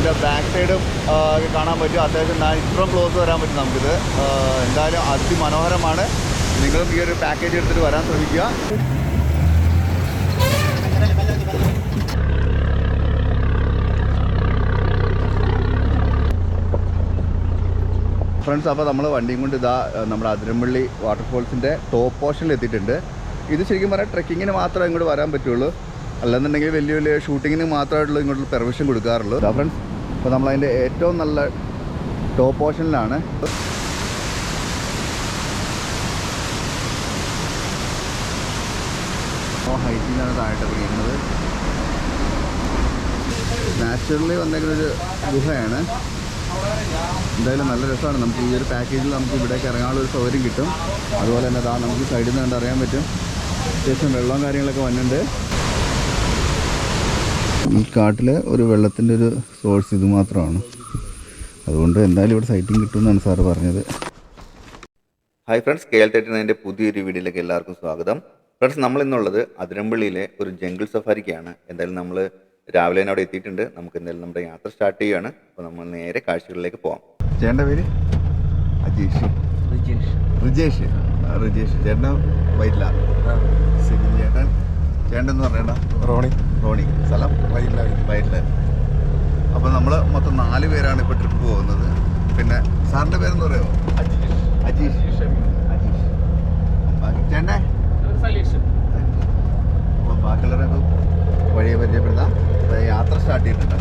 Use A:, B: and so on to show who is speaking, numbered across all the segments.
A: അതിന്റെ ബാക്ക് സൈഡും കാണാൻ പറ്റും. അത്യാവശ്യം ഇത്രയും ക്ലോസ് വരാൻ പറ്റും നമുക്കിത്. എന്തായാലും അതിമനോഹരമാണ്. നിങ്ങളും ഈ ഒരു പാക്കേജ് എടുത്തിട്ട് വരാൻ ശ്രമിക്കുക. ഫ്രണ്ട്സ് അപ്പോൾ നമ്മൾ വണ്ടിയും കൊണ്ട് ഇതാ നമ്മുടെ അതിരമ്പള്ളി വാട്ടർഫോൾസിന്റെ ടോപ്പ് പോർഷനിൽ എത്തിയിട്ടുണ്ട്. ഇത് ശരിക്കും പറഞ്ഞാൽ ട്രക്കിങ്ങിന് മാത്രമേ ഇങ്ങോട്ട് വരാൻ പറ്റുള്ളൂ. അല്ലെന്നുണ്ടെങ്കിൽ വലിയ വലിയ ഷൂട്ടിങ്ങിന് മാത്രമായിട്ടുള്ള ഇങ്ങോട്ട് പെർമിഷൻ കൊടുക്കാറുള്ളൂ. ഫ്രണ്ട്സ് അപ്പോൾ നമ്മളതിന്റെ ഏറ്റവും നല്ല ടോപ്പ് പോർഷനിലാണ് ഹൈറ്റിലാണ് താഴോട്ട് പിടിക്കുന്നത് നാച്ചുറലി വന്നേക്കുന്ന ഒരു ഗുഹയാണ്. എന്തായാലും നല്ല രസമാണ്. നമുക്ക് ഈ ഒരു പാക്കേജിൽ നമുക്ക് ഇവിടേക്ക് ഇറങ്ങാനുള്ള ഒരു സൗകര്യം കിട്ടും. അതുപോലെ തന്നെ നമുക്ക് സൈഡിൽ നിന്ന് കണ്ടറിയാൻ പറ്റും. അത്യാവശ്യം വെള്ളവും കാര്യങ്ങളൊക്കെ വന്നിട്ടുണ്ട്. ഈ കാട്ടിലെ ഒരു വെള്ളത്തിന്റെ ഒരു സോഴ്സ് ഇത് മാത്രമാണ്. അതുകൊണ്ട് എന്തായാലും ഇവിടെ സൈറ്റിംഗ് കിട്ടുമെന്നാണ് സാറ് പറഞ്ഞത്. Hi friends K L thirty നയന്റെ പുതിയൊരു വീഡിയോയിലേക്ക് എല്ലാവർക്കും സ്വാഗതം. ഫ്രണ്ട്സ് നമ്മൾ ഇന്നുള്ളത് അതിരമ്പള്ളിയിലെ ഒരു ജംഗിൾ സഫാരിക്കാണ് എന്തായാലും നമ്മൾ രാവിലെ തന്നെ അവിടെ എത്തിയിട്ടുണ്ട്. നമുക്ക് എന്തായാലും നമ്മുടെ യാത്ര സ്റ്റാർട്ട് ചെയ്യുകയാണ് അപ്പോൾ നമ്മൾ നേരെ കാഴ്ചകളിലേക്ക് പോകാം ചേട്ടന്റെ പേര്? അജീഷ്. റിജേഷ്. റിജേഷ്. ചേട്ടൻ വൈറ്റില. ശരി ചേട്ടൻ ചേട്ടൻ എന്ന് പറയണ്ട.
B: റോണി.
A: റോണി. സ്ഥലം
B: വൈറ്റ്
A: വൈറ്റില അപ്പോൾ നമ്മൾ മൊത്തം നാല് പേരാണ് ഇപ്പോൾ ട്രിപ്പ് പോകുന്നത്. പിന്നെ സാറിന്റെ പേരെന്ന് പറയുമോ അജീഷ്. അജീഷ് ചേട്ടനെ? അപ്പോൾ ബാക്കിയുള്ളവരൊക്കെ വഴിയെ പരിചയപ്പെടുത്താം. യാത്ര സ്റ്റാർട്ട് ചെയ്തിട്ടുണ്ട്.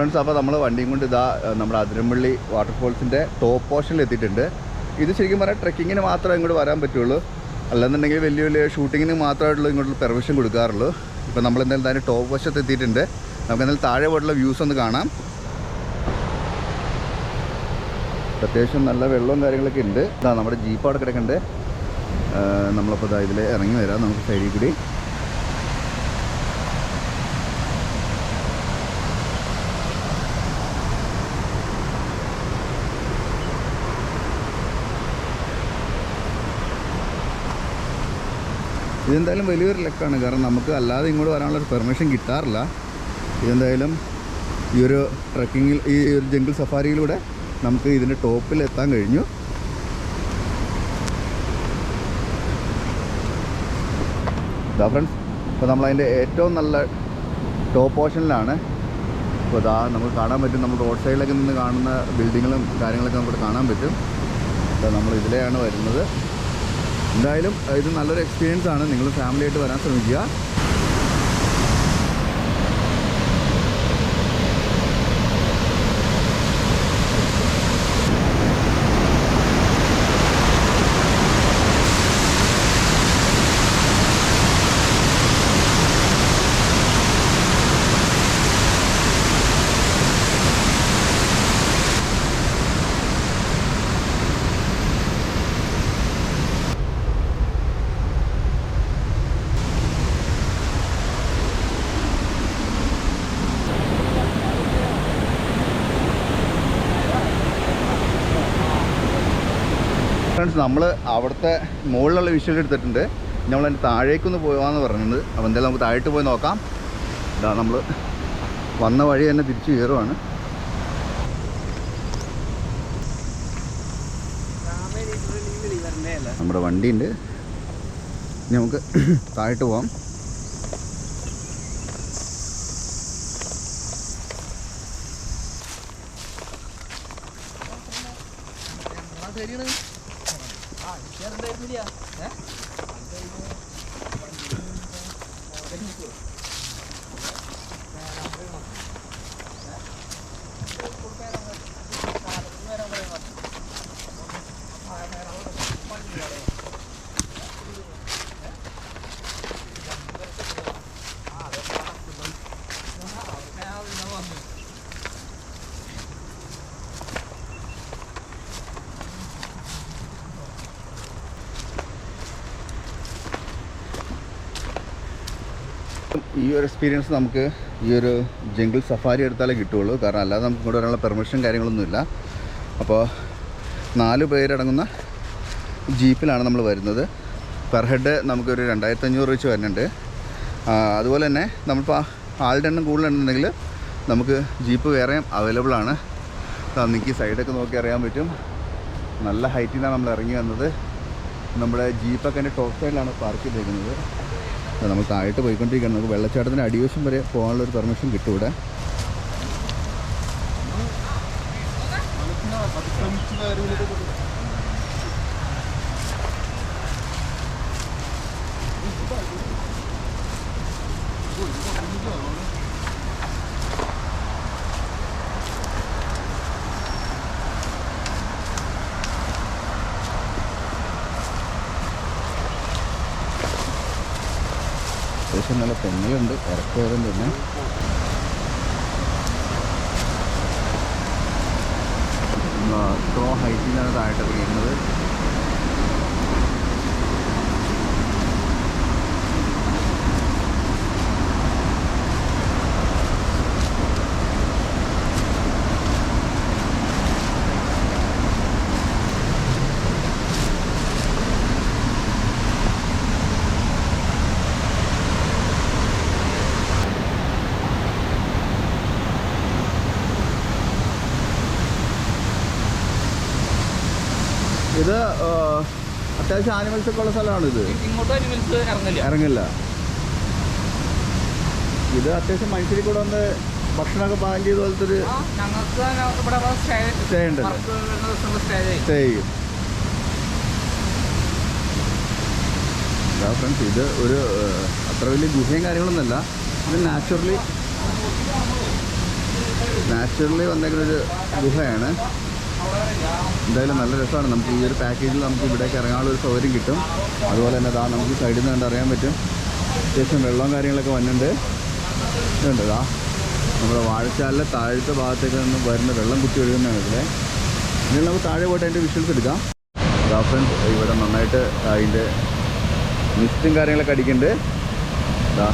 A: ഫ്രണ്ട്സ് അപ്പോൾ നമ്മൾ വണ്ടിയും കൊണ്ട് ഇതാ നമ്മുടെ അതിരമ്പള്ളി വാട്ടർഫോൾസിന്റെ ടോപ്പ് പോർഷനിൽ എത്തിയിട്ടുണ്ട്. ഇത് ശരിക്കും പറഞ്ഞാൽ ട്രക്കിങ്ങിന് മാത്രമേ ഇങ്ങോട്ട് വരാൻ പറ്റുള്ളൂ. അല്ലെന്നുണ്ടെങ്കിൽ വലിയ വലിയ ഷൂട്ടിങ്ങിന് മാത്രമായിട്ടുള്ള ഇങ്ങോട്ട് പെർമിഷൻ കൊടുക്കാറുള്ളൂ. ഇപ്പോൾ നമ്മൾ എന്തായാലും അതിന്റെ ടോപ്പ് വശത്ത് എത്തിയിട്ടുണ്ട്. നമുക്ക് എന്തായാലും താഴെ പോയിട്ടുള്ള വ്യൂസ് ഒന്ന് കാണാം. അത്യാവശ്യം നല്ല വെള്ളവും കാര്യങ്ങളൊക്കെ ഉണ്ട്. ഇതാ നമ്മുടെ ജീപ്പ് അവിടെ കിടക്കുന്നുണ്ട്. നമ്മളപ്പോൾ ഇതാ ഇതിൽ ഇറങ്ങി വരാം നമുക്ക് സൈഡിൽ കൂടി. ഇതെന്തായാലും വലിയൊരു ലക്കാണ്. കാരണം നമുക്ക് അല്ലാതെ ഇങ്ങോട്ട് വരാനുള്ള പെർമിഷൻ കിട്ടാറില്ല. ഇതെന്തായാലും ഈ ഒരു ട്രക്കിങ്ങിൽ ഈ ഒരു ജംഗിൾ സഫാരിയിലൂടെ നമുക്ക് ഇതിന്റെ ടോപ്പിൽ എത്താൻ കഴിഞ്ഞു. ഇതാ ഫ്രണ്ട്സ് ഇപ്പോൾ നമ്മളതിന്റെ ഏറ്റവും നല്ല ടോപ്പ് പോർഷനിലാണ് അപ്പോൾ ഇതാ നമുക്ക് കാണാൻ പറ്റും. നമ്മൾ റോഡ് സൈഡിലൊക്കെ നിന്ന് കാണുന്ന ബിൽഡിങ്ങുകളും കാര്യങ്ങളൊക്കെ നമുക്ക് കാണാൻ പറ്റും. അപ്പോൾ നമ്മൾ ഇതിലെയാണ് വരുന്നത്. എന്തായാലും ഇത് നല്ലൊരു എക്സ്പീരിയൻസ് ആണ്. നിങ്ങൾ ഫാമിലിയായിട്ട് വരാൻ ശ്രമിക്കുക. ഫ്രണ്ട്സ് നമ്മൾ അവിടുത്തെ മുകളിലുള്ള വിഷ്വൽ എടുത്തിട്ടുണ്ട്. നമ്മൾ അതിന്റെ താഴേക്കൊന്ന് പോകാമെന്ന് പറഞ്ഞത് അപ്പോൾ എന്തായാലും നമുക്ക് താഴോട്ട് പോയി നോക്കാം. ഇതാ നമ്മൾ വന്ന വഴി തന്നെ തിരിച്ചു കയറുവാണ്. നമ്മുടെ വണ്ടിയുണ്ട്. നമുക്ക് താഴോട്ട് പോവാം. 네? ഈ ഒരു എക്സ്പീരിയൻസ് നമുക്ക് ഈ ഒരു ജംഗിൾ സഫാരി എടുത്താലേ കിട്ടുള്ളൂ കാരണം അല്ലാതെ നമുക്ക് ഇങ്ങോട്ട് വരാനുള്ള പെർമിഷൻ കാര്യങ്ങളൊന്നുമില്ല. അപ്പോൾ നാല് പേരടങ്ങുന്ന ജീപ്പിലാണ് നമ്മൾ വരുന്നത്. പെർ ഹെഡ് നമുക്കൊരു രണ്ടായിരത്തി അഞ്ഞൂറ് വെച്ച് വരുന്നുണ്ട്. അതുപോലെ തന്നെ നമ്മളിപ്പോൾ ആളുടെ എണ്ണം കൂടുതലുണ്ടെങ്കിൽ നമുക്ക് ജീപ്പ് വേറെയും അവൈലബിൾ ആണ്. നിങ്ങൾക്ക് സൈഡൊക്കെ നോക്കി അറിയാൻ പറ്റും. നല്ല ഹൈറ്റിൽ നിന്നാണ് നമ്മൾ ഇറങ്ങി വന്നത്. നമ്മുടെ ജീപ്പൊക്കെ എന്റെ ടോപ്പ് സൈഡിലാണ് പാർക്ക് ചെയ്തേക്കുന്നത്. നമ്മൾ താഴോട്ട് പോയിക്കൊണ്ടിരിക്കുകയാണ്. നമുക്ക് വെള്ളച്ചാട്ടത്തിന്റെ അടിവശം വരെ പോകാനുള്ള ഒരു പെർമിഷൻ കിട്ടും ഇവിടെ. അത്യാവശ്യം തെങ്ങലുണ്ട് ഇറക്കയറും തന്നെ ഹൈറ്റിലാണ് താഴോട്ട് ഇറങ്ങിയിരുന്നത് ഇത് അത്യാവശ്യം ആനിമൽസ് ഒക്കെ ഉള്ള സ്ഥലമാണ് ഇത്.
C: ഇങ്ങോട്ട് ഇറങ്ങില്ല
A: ഇറങ്ങില്ല ഇത് അത്യാവശ്യം മനുഷ്യരിൽ കൂടെ വന്ന് ഭക്ഷണമൊക്കെ പാകം ചെയ്ത പോലത്തെ ഒരു
C: സ്റ്റേ ഉണ്ട് സ്റ്റേ ചെയ്യും.
A: ഫ്രണ്ട്സ് ഇത് ഒരു അത്ര വലിയ ഗുഹയും കാര്യങ്ങളൊന്നുമല്ല ഇത് നാച്ചുറലി നാച്ചുറലി വന്നേക്കുന്ന ഒരു ഗുഹയാണ്. എന്തായാലും നല്ല രസമാണ്. നമുക്ക് ഈ ഒരു പാക്കേജിൽ നമുക്ക് ഇവിടേക്ക് ഇറങ്ങാനുള്ള ഒരു സൗകര്യം കിട്ടും. അതുപോലെ തന്നെ ഇതാ നമുക്ക് സൈഡിൽ നിന്ന് കണ്ടറിയാൻ പറ്റും. അത്യാവശ്യം വെള്ളവും കാര്യങ്ങളൊക്കെ വന്നിട്ടുണ്ട്. ഇതുണ്ട് ഇതാ നമ്മുടെ വാഴച്ചാലിലെ താഴത്തെ ഭാഗത്തേക്ക് നിന്ന് വരുന്ന വെള്ളം കുത്തി ഒഴുകുന്നതാണ് ഇതിലെ ഇനി നമുക്ക് താഴെ പോയിട്ട് അതിന്റെ വിഷ്വൽസ് എടുക്കാം. ഫ്രണ്ട്സ് ഇവിടെ നന്നായിട്ട് അതിന്റെ മിസ്റ്റും കാര്യങ്ങളൊക്കെ അടിക്കുന്നുണ്ട്. ഇതാ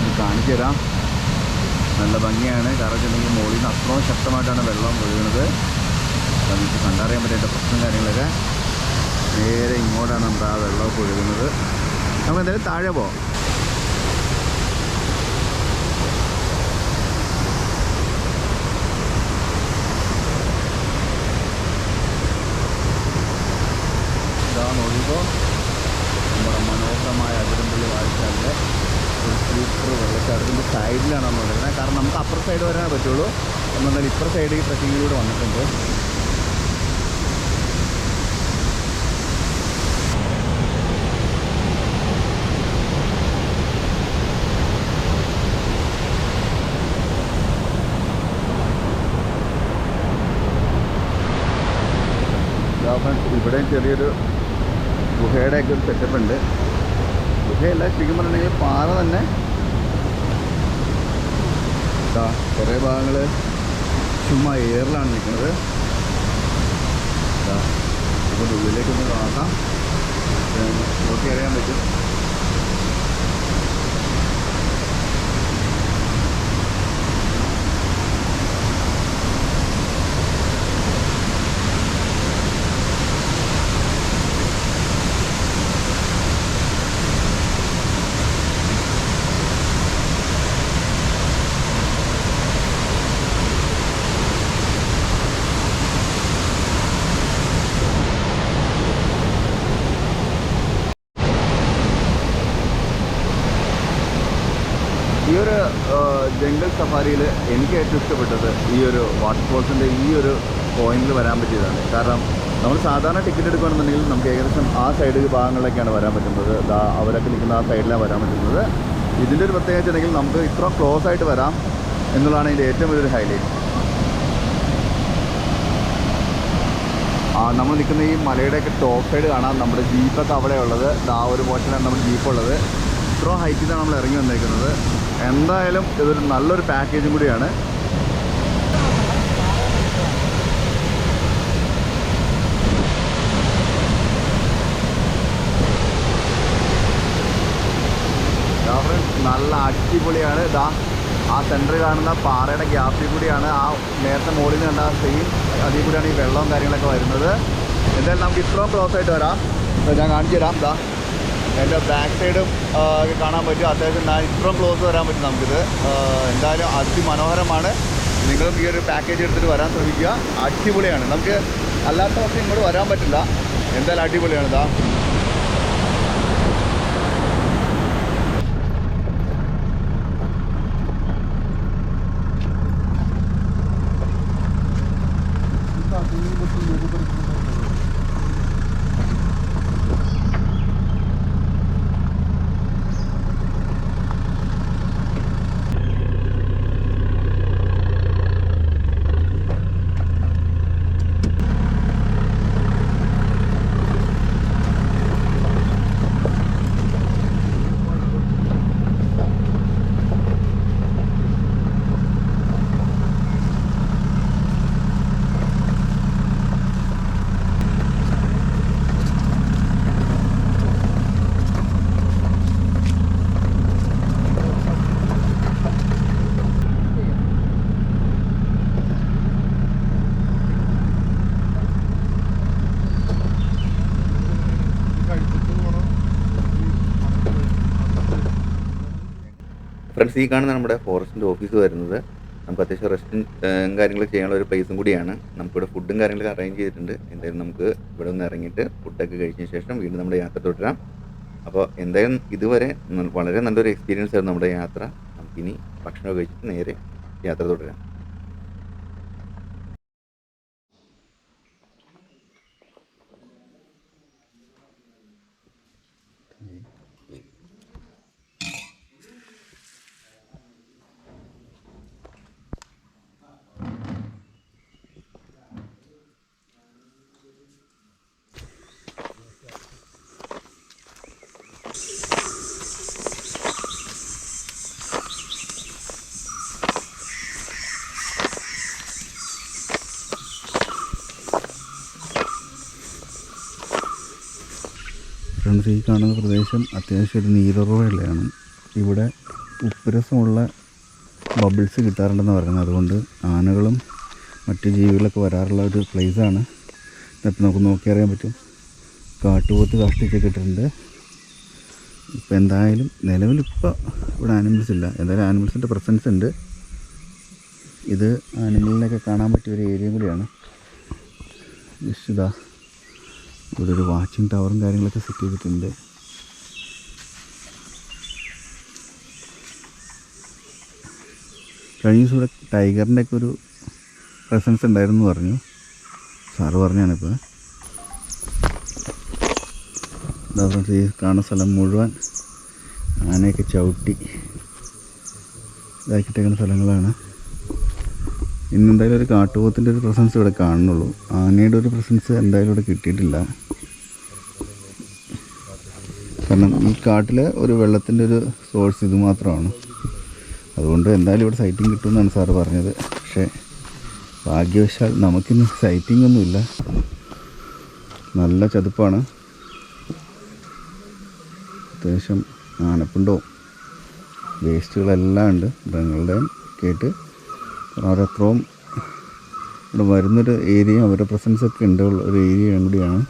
A: ഇത് കാണിച്ചു തരാം. നല്ല ഭംഗിയാണ്. കാരണം വെച്ചിട്ടുണ്ടെങ്കിൽ മുകളിൽ നിന്ന് അത്രയും ശക്തമായിട്ടാണ് വെള്ളം ഒഴുകുന്നത്. അത് നമുക്ക് കണ്ടറിയാൻ പറ്റാത്ത പ്രശ്നം കാര്യങ്ങളൊക്കെ നേരെ ഇങ്ങോട്ടാണ് നമ്മുടെ ആ വെള്ളമൊക്കെ ഒഴുകുന്നത്. നമുക്ക് എന്തായാലും താഴെ വെള്ളച്ചാട്ടത്തിന്റെ സൈഡിലാണ് നമ്മൾ വരുന്നത് കാരണം നമുക്ക് അപ്പുറ സൈഡ് വരാനേ പറ്റുള്ളൂ. എന്നാൽ ഇപ്പുറ സൈഡ് ഈ ട്രക്കിങ്ങിലൂടെ വന്നിട്ടുണ്ട് ഇതാ friends, ഇവിടെയും ചെറിയൊരു ഗുഹയുടെ ഒക്കെ ഒരു സെറ്റപ്പ് ഉണ്ട്. ഗുഹയല്ല ശരിക്കും പറഞ്ഞിട്ടുണ്ടെങ്കിൽ പാറ തന്നെ. ഇതാ കുറേ ഭാഗങ്ങൾ ചുമ്മാ എയറിലാണ് നിൽക്കുന്നത്. ഇതാ ഉള്ളിലേക്കൊന്ന് കാണാം. നോക്കി അറിയാൻ പറ്റും ഈ ഒരു ജംഗൽ സഫാരിയിൽ എനിക്ക് ഏറ്റവും ഇഷ്ടപ്പെട്ടത് ഈ ഒരു വാട്ടർഫോൾസിന്റെ ഈ ഒരു പോയിന്റിൽ വരാൻ പറ്റിയതാണ്. കാരണം നമ്മൾ സാധാരണ ടിക്കറ്റ് എടുക്കുകയാണെന്നുണ്ടെങ്കിൽ നമുക്ക് ഏകദേശം ആ സൈഡ് ഭാഗങ്ങളിലേക്കാണ് വരാൻ പറ്റുന്നത്. ദാ അവരൊക്കെ നിൽക്കുന്ന ആ സൈഡിലാണ് വരാൻ പറ്റുന്നത്. ഇതിന്റെ ഒരു പ്രത്യേകത വെച്ചിട്ടുണ്ടെങ്കിൽ നമുക്ക് ഇത്ര ക്ലോസ് ആയിട്ട് വരാം എന്നുള്ളതാണ് ഇതിന്റെ ഏറ്റവും വലിയൊരു ഹൈലൈറ്റ് ആ നമ്മൾ നിൽക്കുന്ന ഈ മലയുടെയൊക്കെ ടോപ്പ് സൈഡ് കാണാം. നമ്മുടെ ജീപ്പൊക്കെ അവിടെ ഉള്ളത്. ദാ ഒരു പോർഷനാണ് നമ്മുടെ ജീപ്പ് ഉള്ളത്. ഇത്രയും ഹൈറ്റിലാണ് നമ്മൾ ഇറങ്ങി വന്നിരിക്കുന്നത് എന്തായാലും ഇതൊരു നല്ലൊരു പാക്കേജും കൂടിയാണ്. നല്ല അടിപൊളിയാണ്. ഇതാ ആ സെന്ററിൽ കാണുന്ന പാറയുടെ ഗ്യാപ്പിൽ കൂടിയാണ് ആ നേരത്തെ മുകളിൽ കണ്ട സെയിം അതിൽ കൂടിയാണ് ഈ വെള്ളവും കാര്യങ്ങളൊക്കെ വരുന്നത്. എന്തായാലും നമുക്ക് ഇത്രയും ക്ലോസ് ആയിട്ട് വരാം. ഞാൻ കാണിച്ചു തരാം ഇതാ എന്റെ ബാക്ക് സൈഡും കാണാൻ പറ്റും. അത്യാവശ്യം ഇത്രയും ക്ലോസ് വരാൻ പറ്റും നമുക്കിത്. എന്തായാലും അതിമനോഹരമാണ്. നിങ്ങളും ഈ ഒരു പാക്കേജ് എടുത്തിട്ട് വരാൻ ശ്രമിക്കുക. അടിപൊളിയാണ്. നമുക്ക് അല്ലാത്ത പക്ഷം ഇങ്ങോട്ട് വരാൻ പറ്റില്ല. എന്തായാലും അടിപൊളിയാണ് ഇതാ ഫ്രണ്ട്സ് ഈ കാണുന്ന നമ്മുടെ ഫോറസ്റ്റിന്റെ ഓഫീസ് വരുന്നത്. നമുക്ക് അത്യാവശ്യം റെസ്റ്റും കാര്യങ്ങൾ ചെയ്യാനുള്ള ഒരു പ്ലേസും കൂടിയാണ്. നമുക്കിവിടെ ഫുഡും കാര്യങ്ങളൊക്കെ അറേഞ്ച് ചെയ്തിട്ടുണ്ട്. എന്തായാലും നമുക്ക് ഇവിടെ ഒന്ന് ഇറങ്ങിയിട്ട് ഫുഡൊക്കെ കഴിച്ചതിന് ശേഷം വീണ്ടും നമ്മുടെ യാത്ര തുടരാം. അപ്പോൾ എന്തായാലും ഇതുവരെ വളരെ നല്ലൊരു എക്സ്പീരിയൻസ് ആയിരുന്നു നമ്മുടെ യാത്ര. നമുക്കിനി ഭക്ഷണമൊക്കെ കഴിച്ചിട്ട് നേരെ യാത്ര തുടരാം. ഫ്രണ്ട്സ് ഈ കാണുന്ന പ്രദേശം അത്യാവശ്യം ഒരു നീരുറവയുള്ളതാണ് ഇവിടെ ഉപ്പുരസമുള്ള ബബിൾസ് കിട്ടാറുണ്ടെന്ന് പറയുന്നത്. അതുകൊണ്ട് ആനകളും മറ്റ് ജീവികളൊക്കെ വരാറുള്ള ഒരു പ്ലേസാണ് ഇതൊക്കെ നമുക്ക് നോക്കി അറിയാൻ പറ്റും. കാട്ടുപോത്ത് കാഷ്ടിച്ചൊക്കെ ഇട്ടിട്ടുണ്ട്. ഇപ്പം എന്തായാലും നിലവിലിപ്പോൾ ഇവിടെ ആനിമൽസ് ഇല്ല. എന്തായാലും ആനിമൽസിന്റെ പ്രസൻസ് ഉണ്ട്. ഇത് ആനിമലിനെയൊക്കെ കാണാൻ പറ്റിയ ഒരു ഏരിയ കൂടിയാണ്. ജസ്റ്റ് ഇവിടെ ഒരു വാച്ചിങ് ടവറും കാര്യങ്ങളൊക്കെ സെറ്റ് ചെയ്തിട്ടുണ്ട്. കഴിഞ്ഞ ദിവസം ഇവിടെ ടൈഗറിന്റെ ഒക്കെ ഒരു പ്രസൻസ് ഉണ്ടായിരുന്നു പറഞ്ഞു. സാറ് പറഞ്ഞാണിപ്പോൾ ഫ്രണ്ട്സ് ഈ കാണുന്ന സ്ഥലം മുഴുവൻ ആനയൊക്കെ ചവിട്ടി ഇതാക്കിയിട്ടേക്കുന്ന സ്ഥലങ്ങളാണ്. ഇന്നെന്തായാലും ഒരു കാട്ടുപോത്തിന്റെ ഒരു പ്രസൻസ് ഇവിടെ കാണുന്നുള്ളൂ. ആനയുടെ ഒരു പ്രസൻസ് എന്തായാലും ഇവിടെ കിട്ടിയിട്ടില്ല. കാരണം ഈ കാട്ടിലെ ഒരു വെള്ളത്തിന്റെ ഒരു സോഴ്സ് ഇത് മാത്രമാണ്. അതുകൊണ്ട് എന്തായാലും ഇവിടെ സൈറ്റിംഗ് കിട്ടുമെന്നാണ് സാറ് പറഞ്ഞത്. പക്ഷേ ഭാഗ്യവശാൽ നമുക്കിന്ന് സൈറ്റിംഗ് ഒന്നുമില്ല നല്ല ചതുപ്പാണ്. അത്യാവശ്യം ആനപ്പിണ്ടവും വേസ്റ്റുകളെല്ലാം ഉണ്ട്. മൃഗങ്ങളുടെയും കേട്ട് അവരത്രയും ഇവിടെ വരുന്നൊരു ഏരിയ അവരുടെ പ്രസൻസൊക്കെ ഉണ്ട് ഒരു ഏരിയ കൂടിയാണ്.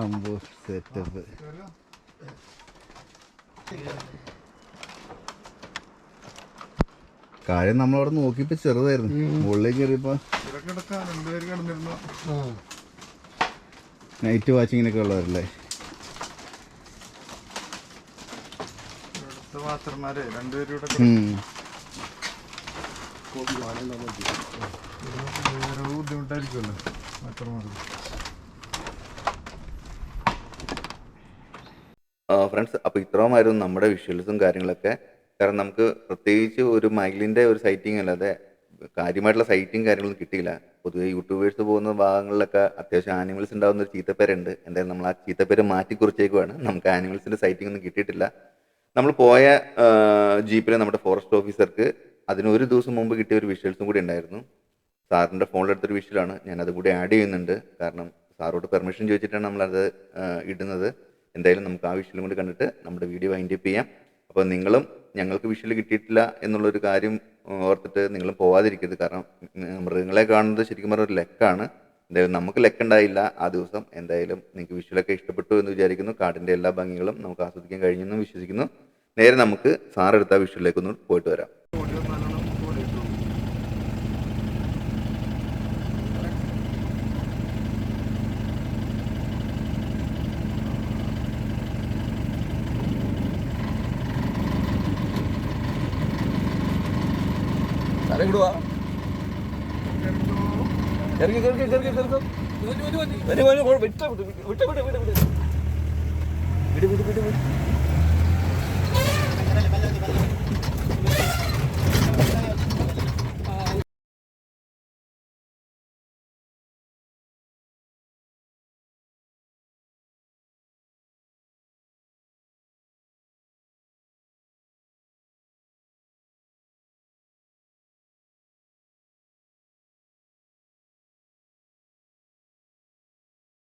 A: അമ്പോ സെറ്റപ്പ്. കാര്യം നമ്മളവിടെ നോക്കിയപ്പോ ചെറുതായിരുന്നു. മുകളിലേക്ക് കയറിയപ്പോ നൈറ്റ് വാച്ചിങ്ങിനൊക്കെ ഉള്ളവരല്ലേ?
B: മാസ്റ്റർമാരെ രണ്ടുപേരും ഇവിടെ
A: ഉം.
B: വേറെ ബുദ്ധിമുട്ടായിരിക്കുമല്ലോ മാസ്റ്റർമാർക്ക്
A: ഫ്രണ്ട്സ് അപ്പോൾ ഇത്രയുമായിരുന്നു നമ്മുടെ വിഷ്വൽസും കാര്യങ്ങളൊക്കെ. കാരണം നമുക്ക് പ്രത്യേകിച്ച് ഒരു മൈലിന്റെ ഒരു സൈറ്റിംഗ് അല്ലാതെ കാര്യമായിട്ടുള്ള സൈറ്റിംഗ് കാര്യങ്ങളൊന്നും കിട്ടിയില്ല. പൊതുവേ യൂട്യൂബേഴ്സ് പോകുന്ന ഭാഗങ്ങളിലൊക്കെ അത്യാവശ്യം ആനിമൽസ് ഉണ്ടാകുന്ന ഒരു ചീത്തപ്പേരുണ്ട്. എന്തായാലും നമ്മൾ ആ ചീത്തപ്പേര് മാറ്റി കുറിച്ചേക്കുവാണ് നമുക്ക് ആനിമൽസിന്റെ സൈറ്റിംഗ് ഒന്നും കിട്ടിയിട്ടില്ല. നമ്മൾ പോയ ജീപ്പിൽ നമ്മുടെ ഫോറസ്റ്റ് ഓഫീസർക്ക് അതിന് ഒരു ദിവസം മുമ്പ് കിട്ടിയ ഒരു വിഷ്വൽസും കൂടി ഉണ്ടായിരുന്നു. സാറിന്റെ ഫോണിലെടുത്തൊരു വിഷ്വലാണ് ഞാൻ അത് കൂടി ആഡ് ചെയ്യുന്നുണ്ട്. കാരണം സാറോട് പെർമിഷൻ ചോദിച്ചിട്ടാണ് നമ്മളത് ഇടുന്നത്. എന്തായാലും നമുക്ക് ആ വിഷ്വലും കൂടി കണ്ടിട്ട് നമ്മുടെ വീഡിയോ വൈൻഡ് അപ്പ് ചെയ്യാം. അപ്പോൾ നിങ്ങളും ഞങ്ങൾക്ക് വിഷ്വൽ കിട്ടിയിട്ടില്ല എന്നുള്ളൊരു കാര്യം ഓർത്തിട്ട് നിങ്ങളും പോവാതിരിക്കരുത്. കാരണം മൃഗങ്ങളെ കാണുന്നത് ശരിക്കും പറഞ്ഞ ഒരു ലെക്കാണ്. എന്തായാലും നമുക്ക് ലെക്കുണ്ടായില്ല ആ ദിവസം. എന്തായാലും നിങ്ങൾക്ക് വിഷ്വലൊക്കെ ഇഷ്ടപ്പെട്ടു എന്ന് വിചാരിക്കുന്നു. കാടിന്റെ എല്ലാ ഭംഗികളും നമുക്ക് ആസ്വദിക്കാൻ കഴിഞ്ഞെന്നും വിശ്വസിക്കുന്നു. നേരെ നമുക്ക് സാറെടുത്ത വിഷ്വലിലേക്കൊന്ന് പോയിട്ട് വരാം
B: ഓടി വന്നാലാണ് ഓടിയിട്ടുള്ളൂ
C: സാറേ ഇങ്ങോട്ട് വാ. ഇറങ്ങി ഇറങ്ങി ഇറങ്ങി ഇറങ്ങി വരി വരി വിട്ട വിട്ട് വിട്ട് വിട്ട് വിട്ട് വിട്ട് വിട്ട് വിട്ട് Vale, vale, vale.